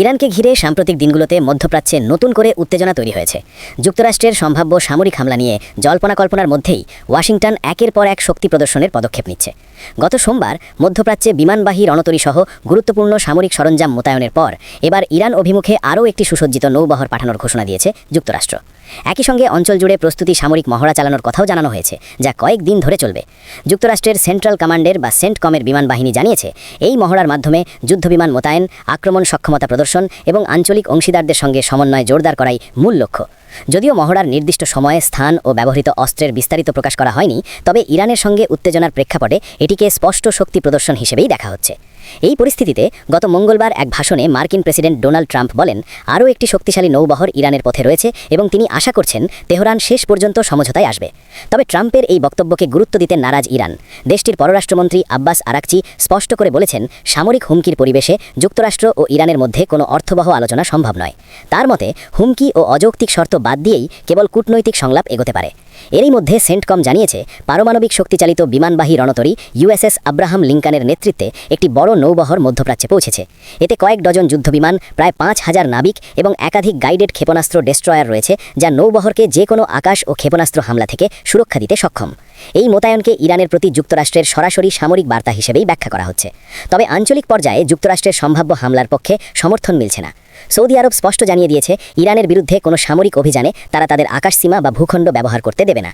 ইরানকে ঘিরে সাম্প্রতিক দিনগুলোতে মধ্যপ্রাচ্যে নতুন করে উত্তেজনা তৈরি হয়েছে। যুক্তরাষ্ট্রের সম্ভাব্য সামরিক হামলা নিয়ে জল্পনা কল্পনার মধ্যেই ওয়াশিংটন একের পর এক শক্তি প্রদর্শনের পদক্ষেপ নিচ্ছে। গত সোমবার মধ্যপ্রাচ্যে বিমানবাহী রণতরী সহ গুরুত্বপূর্ণ সামরিক সরঞ্জাম মোতায়েনের পর এবার ইরান অভিমুখে আরও একটি সুসজ্জিত নৌবহর পাঠানোর ঘোষণা দিয়েছে যুক্তরাষ্ট্র। একই সঙ্গে অঞ্চল জুড়ে প্রস্তুতি সামরিক মহড়া চালানোর কথাও জানানো হয়েছে, যা কয়েক দিন ধরে চলবে। যুক্তরাষ্ট্রের সেন্ট্রাল কমান্ডের বা সেন্টকমের বিমান বাহিনী জানিয়েছে, এই মহড়ার মাধ্যমে যুদ্ধবিমান মোতায়েন, আক্রমণ সক্ষমতা প্রদর্শন এবং আঞ্চলিক অংশীদারদের সঙ্গে সমন্বয় জোরদার করাই মূল লক্ষ্য। যদিও মহড়ার নির্দিষ্ট সময়ে স্থান ও ব্যবহৃত অস্ত্রের বিস্তারিত প্রকাশ করা হয়নি, তবে ইরানের সঙ্গে উত্তেজনার প্রেক্ষাপটে এটিকে স্পষ্ট শক্তি প্রদর্শন হিসেবেই দেখা হচ্ছে। এই পরিস্থিতিতে গত মঙ্গলবার এক ভাষণে মার্কিন প্রেসিডেন্ট ডোনাল্ড ট্রাম্প বলেন, আরও একটি শক্তিশালী নৌবহর ইরানের পথে রয়েছে এবং তিনি আশা করছেন তেহরান শেষ পর্যন্ত সমঝোতায় আসবে। তবে ট্রাম্পের এই বক্তব্যকে গুরুত্ব দিতে নারাজ ইরান। দেশটির পররাষ্ট্রমন্ত্রী আব্বাস আরাকচি স্পষ্ট করে বলেছেন, সামরিক হুমকির পরিবেশে যুক্তরাষ্ট্র ও ইরানের মধ্যে কোনো অর্থবহ আলোচনা সম্ভব নয়। তার মতে, হুমকি ও অযৌক্তিক শর্ত বাদ দিয়েই কেবল কূটনৈতিক সংলাপ এগোতে পারে। এরই মধ্যে সেন্টকম জানিয়েছে, পারমাণবিক শক্তিচালিত বিমানবাহী রণতরী ইউএসএস আব্রাহাম লিঙ্কানের নেতৃত্বে একটি বড় নৌবহর মধ্যপ্রাচ্যে পৌঁছেছে। এতে কয়েক ডজন যুদ্ধবিমান, প্রায় পাঁচ হাজার নাবিক এবং একাধিক গাইডেড ক্ষেপণাস্ত্র ডেস্ট্রয়ার রয়েছে, যা নৌবহরকে যে কোনো আকাশ ও ক্ষেপণাস্ত্র হামলা থেকে সুরক্ষা দিতে সক্ষম। এই মোতায়নকে ইরানের প্রতি যুক্তরাষ্ট্রের সরাসরি সামরিক বার্তা হিসেবেই ব্যাখ্যা করা হচ্ছে। তবে আঞ্চলিক পর্যায়ে যুক্তরাষ্ট্রের সম্ভাব্য হামলার পক্ষে সমর্থন মিলছে না। সৌদি আরব স্পষ্ট জানিয়ে দিয়েছে, ইরানের বিরুদ্ধে কোনো সামরিক অভিযানে তারা তাদের আকাশসীমা বা ভূখণ্ড ব্যবহার করতে দেবে না।